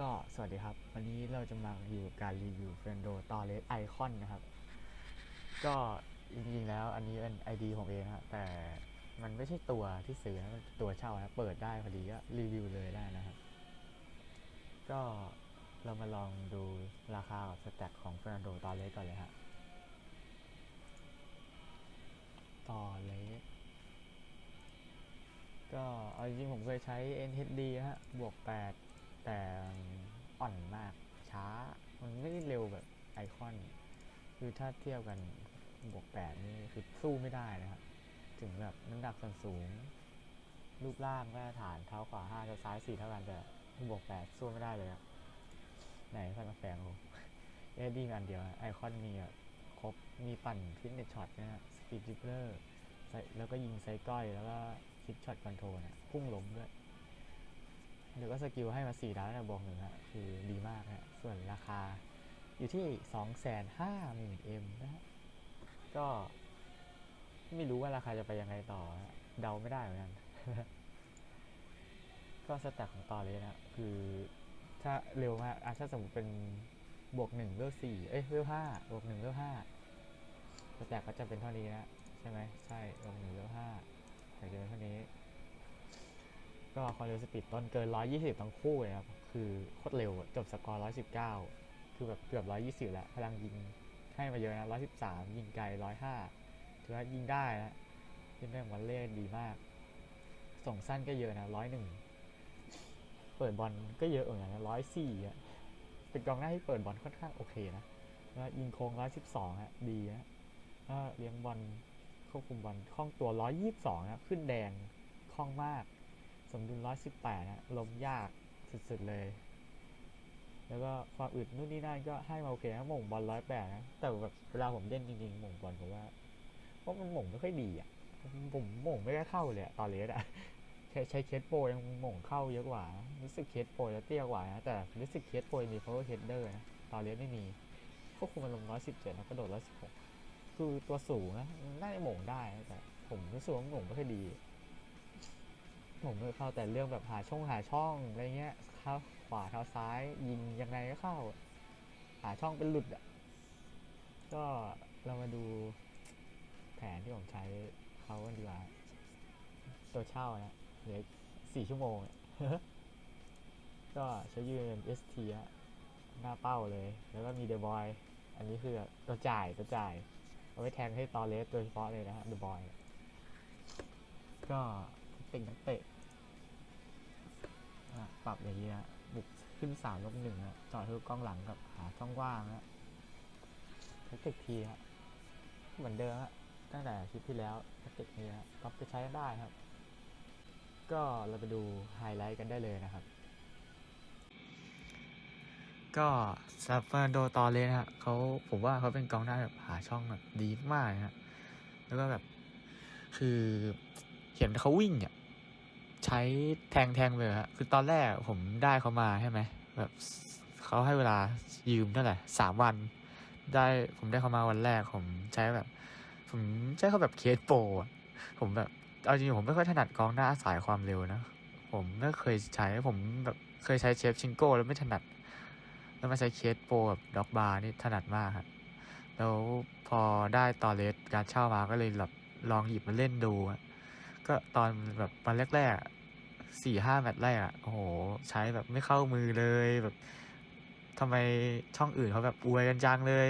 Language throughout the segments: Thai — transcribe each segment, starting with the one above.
ก็สวัสดีครับ วันนี้เราจะมาอยู่การรีวิวเฟรนโดตอเลสไอคอนนะครับ ก็จริงๆแล้วอันนี้เป็น ID ผมเองครับแต่มันไม่ใช่ตัวที่ซื้อนะมันตัวเช่านะเปิดได้พอดีก็รีวิวเลยได้นะครับ ก็เรามาลองดูราคากับสแต็กของเฟรนโดตอเลสก่อนเลยฮะตอเลสก็เอาจริงๆผมเคยใช้ NHD ฮะบวก 8 แต่อ่อนมากช้า มันไม่ได้เร็วแบบไอคอน คือถ้าเทียบกันบวก8นี่คือสู้ไม่ได้นะครับถึงแบบน้ำหนักส่วนสูง รูปร่างมาตรฐานเท้าขวา5เท้าซ้าย4เท่ากันแต่บวก8สู้ไม่ได้เลยครับไหนฟันมาแฝงผม NHD มีอันเดียวไอคอนมีแบบครบมีปั่นฟิตเนสช็อตนะฮะสปีดดิปเลอร์ใส่แล้วก็ยิงไซก้อย แล้วก็คิกช็อตคอนโทรลเนี่ยพุ่งล้มด้วย หรือว่าสกิลให้มา4ดาวแล้วบวกหนึ่งฮะคือดีมากฮะส่วนราคาอยู่ที่ 2 5 0 0 0 0 M นะฮะก็ไม่รู้ว่าราคาจะไปยังไงต่อฮะเดาไม่ได้เหมือนกัน ก็สแต็กของต่อเลยนะ คือถ้าเร็วมากถ้าสมมติเป็นบวกหนึ่งเลือกสี่เอ้ยเลือกห้าบวกหนึ่งเลือกห้าสแต็กก็จะเป็นเท่านี้นะ ใช่ไหมใช่ลงหนึ่งเลห้าแต่จะเกินเท่านี้ ก็ความเร็วสปีดต้นเกิน 120 ทั้งคู่เลยครับ คือโคตรเร็วจบสกอร์ 119 คือแบบเกือบ 120 แล้ว พลังยิงให้มาเยอะนะ 113 ยิงไกล 105 ถือว่ายิงได้นะยิงได้วันเล่ดีมาก ส่งสั้นก็เยอะนะ 101 เปิดบอลก็เยอะเหมือนกันนะ104อะเป็นกองหน้าที่เปิดบอลค่อนข้างโอเคนะแล้วยิงโค้ง 112ฮะดีนะเลี้ยงบอลควบคุมบอลคล่องตัว 122นะขึ้นแดงคล่องมาก สมดุล118นะล้มยากสุดๆเลย แล้วก็ความอึดนู่นนี่นั่นก็ให้มาโอเคนะหม่งบอล108นะแต่แบบเวลาผมเล่นจริงๆหม่งบอลผมว่าเพราะมันหม่งไม่ค่อยดีอะผมหม่งไม่ได้เข้าเลยอะตอนเลสอะใช้ใช้เคสโปรยังหม่งเข้าเยอะกว่า รู้สึกเคสโปรจะเตี้ยกว่านะแต่รู้สึกเคสโปรมี power header นะตอนเลสไม่มีควบคุมมันลง117นะกระโดด116คือตัวสูงนะน่าจะหม่งได้แต่ผมรู้สึกว่าหม่งไม่ค่อยดี หม่งไม่เข้าแต่เรื่องแบบหาช่องหาช่องอะไรเงี้ยเข้าขวาเท้าซ้ายยิงยังไงก็เข้า หาช่องเป็นหลุดอะก็เรามาดูแผนที่ผมใช้เขากันดีกว่า ตัวเช่านะเหลือสี่ชั่วโมง ก็ใช้ยืนเป็น ST ฮะหน้าเป้าเลย แล้วก็มีเดบอย อันนี้คือตัวจ่ายตัวจ่าย เอาไว้แทงให้ตอเลสโดยเฉพาะเลยนะฮะเดอะบอย ก็ ติ่งนักเตะปรับอย่างนี้นะบุกขึ้นสามลบหนึ่งนะจอดทุกกล้องหลังกับหาช่องว่างนะแท็กติกทีฮะเหมือนเดิมฮะตั้งแต่คลิปที่แล้วแท็กติกนี้ฮะก็ไปใช้ได้ครับ ก็เราไปดูไฮไลท์กันได้เลยนะครับ ก็ซาฟาโดตอเลยนะฮะเขาผมว่าเขาเป็นกองหน้าแบบหาช่องแบบดีมากนะฮะแล้วก็แบบคือเห็นเขาวิ่งอะ ใช้แทงแทงเลยฮะคือตอนแรกผมได้เขามาใช่ไหมแบบเขาให้เวลายืมเท่าไหร่สามวัน ได้ผมได้เขามาวันแรกผมใช้แบบ ผมใช้เขาแบบเคสโปรอะผมแบบเอาจริงๆผมไม่ค่อยถนัดกองหน้าสายความเร็วนะผมไม่เคยใช้ผมแบบเคยใช้เชฟชิงโก้แล้วไม่ถนัด แล้วมาใช้เคสโปรแบบด็อกบาร์นี่ถนัดมากครับแล้วพอได้ตอเลสการเช่ามาก็เลยแบบลองหยิบมาเล่นดูอะ ก็ตอนแบบวันแรกๆสี่ห้าแมตช์แรกอะโอ้โห ใช้แบบไม่เข้ามือเลยแบบทำไมช่องอื่นเขาแบบอวยกันจังเลย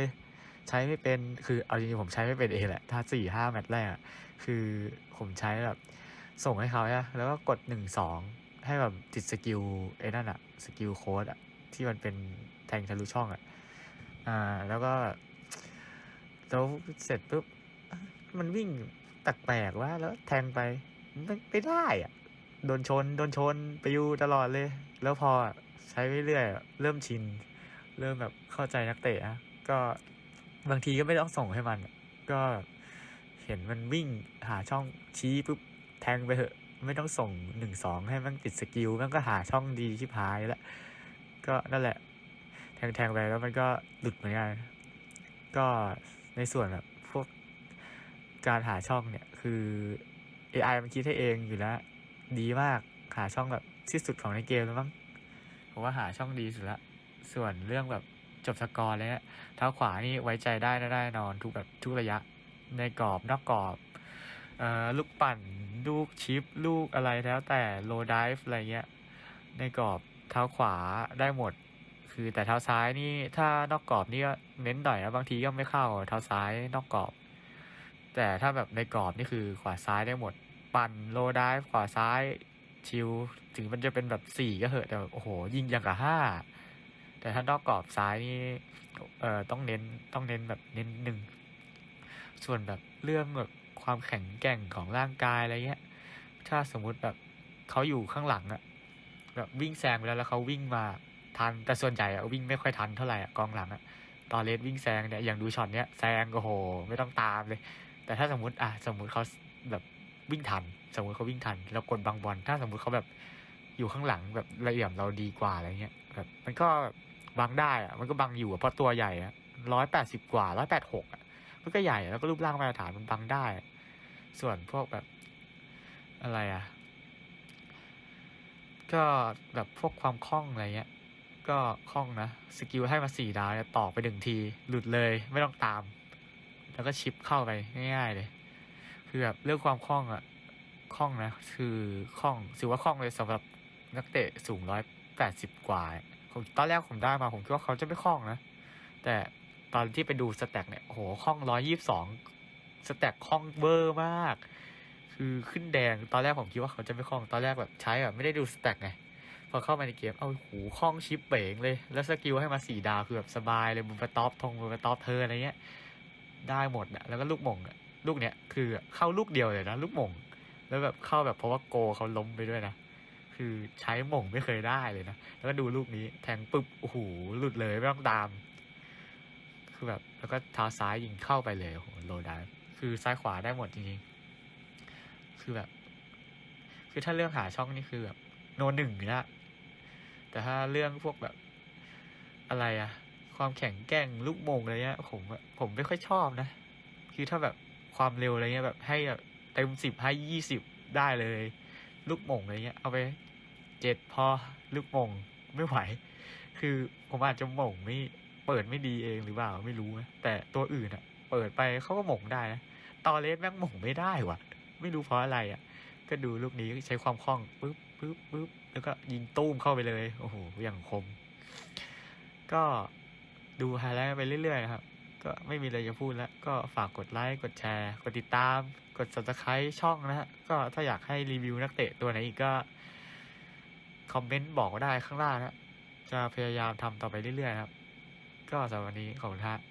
ใช้ไม่เป็นคือเอาจริงๆผมใช้ไม่เป็นเองแหละ ถ้าสี่ห้าแมตช์แรกอะคือผมใช้แบบ ส่งให้เขาอะแล้วก็กดหนึ่งสองให้แบบติดสกิลไอ้นั่นอะสกิลโค้ดอะที่มันเป็นแทงทะลุช่องอะอ่า แล้วก็แล้วเสร็จปุ๊บมันวิ่งแปลกๆว่าแล้วแทงไป ไม่ไม่ได้อะโดนชน โดนชนไปอยู่ตลอดเลย แล้วพอใช้ไปเรื่อยๆเริ่มชิน เริ่มแบบเข้าใจนักเตะอะก็บางทีก็ไม่ต้องส่งให้มัน ก็เห็นมันวิ่งหาช่องชี้ปุ๊บแทงไปเถอะ ไม่ต้องส่งหนึ่งสองให้มันติดสกิล มันก็หาช่องดีชิบหายแล้ว ก็นั่นแหละ แทงแทงไปแล้วมันก็หลุดเหมือนกันก็ในส่วนแบบพวกการหาช่องเนี่ยคือ AI มันคิดให้เองอยู่แล้ว ดีมากหาช่องแบบที่สุดของในเกมแล้วมั้งผมว่าหาช่องดีสุดละ ส่วนเรื่องแบบจบสกอร์แล้วเท้าขวานี่ไว้ใจได้แน่นอนทุกแบบทุกระยะ ในกรอบนอกกรอบเอ่อลูกปั่น ลูกชิป ลูกอะไรแล้วแต่โลด i ฟอะไรเงี้ย ในกรอบเท้าขวาได้หมด คือแต่เท้าซ้ายนี่ถ้านอกกรอบนี่เน้นหน่อยนะบางทีก็ไม่เข้าเท้าซ้ายนอกกรอบ แต่ถ้าแบบในกรอบนี่คือขวาซ้ายได้หมด ปั่นโลด i ฟขวาซ้ายชิลถึงมันจะเป็นแบบสี่ก็เหอะแต่แบบโอ้โห ยิงอย่างกับห้าแต่ถ้านอกกรอบซ้ายนี่เอ่อต้องเน้นต้องเน้นแบบเน้นหนึ่งส่วนแบบเรื่องแบบความแข็งแกร่งของร่างกายอะไรเงี้ย ถ้าสมมุติแบบเขาอยู่ข้างหลังอะแบบวิ่งแซงไปแล้วแล้วเขาวิ่งมาทันแต่ส่วนใหญ่อะวิ่งไม่ค่อยทันเท่าไหร่อะกองหลังอะตอนเลสวิ่งแซงเนี่ยอย่างดูช็อตเนี้ยแซงก็โห ไม่ต้องตามเลย แต่ถ้าสมมติอะสมมติเขาแบบวิ่งทัน สมมติเขาวิ่งทันแล้วกดบังบอลถ้าสมมติเขาแบบอยู่ข้างหลังแบบละเอียดเราดีกว่าอะไรเงี้ยแบบมันก็บังได้อะมันก็บังอยู่อะเพราะตัวใหญ่อะร้อยแปดสิบกว่าร้อยแปดหกอะมันก็ใหญ่แล้วก็รูปร่างมาตรฐานมันบังได้ ส่วนพวกแบบอะไรอะก็แบบพวกความคล่องอะไรเงี้ย ก็คล่องนะ สกิลให้มาสี่ดาวเนี่ยต่อไปหนึ่งที หลุดเลยไม่ต้องตาม แล้วก็ชิปเข้าไปง่ายๆเลย คือแบบเรื่องความคล่องอะคล่องนะ คือคล่องถือว่าคล่องเลยสำหรับนักเตะสูงร้อยแปดสิบกว่าผมตอนแรกผมได้มาผมคิดว่าเขาจะไม่คล่องนะ แต่ตอนที่ไปดูสแต็กเนี่ยโหคล่องร้อยยี่สิบสองสแต็กคล่องเบอร์มาก คือขึ้นแดงตอนแรกผมคิดว่าเขาจะไม่คล่องตอนแรกแบบใช้แบบไม่ได้ดูสแต็กไงพอเข้ามาในเกม เอาโหคล่องชิปเป๋งเลย แล้วสกิลให้มาสี่ดาวคือแบบสบายเลยบุฟเฟตอปทงบุฟเฟตอปเธออะไรเงี้ย ได้หมดอะแล้วก็ลูกมงอะลูกเนี้ยคือเข้าลูกเดียวเลยนะลูกมง แล้วแบบเข้าแบบเพราะว่าโกเขาล้มไปด้วยนะคือใช้มงไม่เคยได้เลยนะแล้วก็ดูลูกนี้แทงปุ๊บโอ้โหหลุดเลยไม่ต้องตาม คือแบบแล้วก็เท้าซ้ายยิงเข้าไปเลยโอ้โหโลดาคือซ้ายขวาได้หมดจริงๆคือแบบ คือถ้าเรื่องหาช่องนี่คือแบบโนหนึ่งนะแต่ถ้าเรื่องพวกแบบอะไรอะ ความแข็งแกร่งลูกมงอะไรเงี้ยผมผมไม่ค่อยชอบนะ คือถ้าแบบความเร็วอะไรเงี้ยแบบให้แบบเต็มสิบให้ยี่สิบได้เลย ลูกมงอะไรเงี้ยเอาไปเจ็ดพอลูกมงไม่ไหว คือผมอาจจะโมงไม่เปิดไม่ดีเองหรือเปล่าไม่รู้นะแต่ตัวอื่นอะเปิดไปเขาก็โมงได้นะตอเลสแม่งโมงไม่ได้ว่ะ ไม่รู้เพราะอะไรอะก็ดูลูกนี้ใช้ความคล่องปึ๊บปึ๊บปึ๊บแล้วก็ยิงตุ้มเข้าไปเลย โอ้โหอย่างคม ก็ ดูไฮไลท์ไปเรื่อยๆครับ ก็ไม่มีอะไรจะพูดแล้ว ก็ฝากกดไลค์กดแชร์ กดติดตาม กด subscribe ช่องนะฮะ ก็ถ้าอยากให้รีวิวนักเตะตัวไหนอีกก็ คอมเมนต์บอกได้ข้างล่างนะจะพยายามทำต่อไปเรื่อยๆครับ ก็สำหรับวันนี้ขอบคุณครับ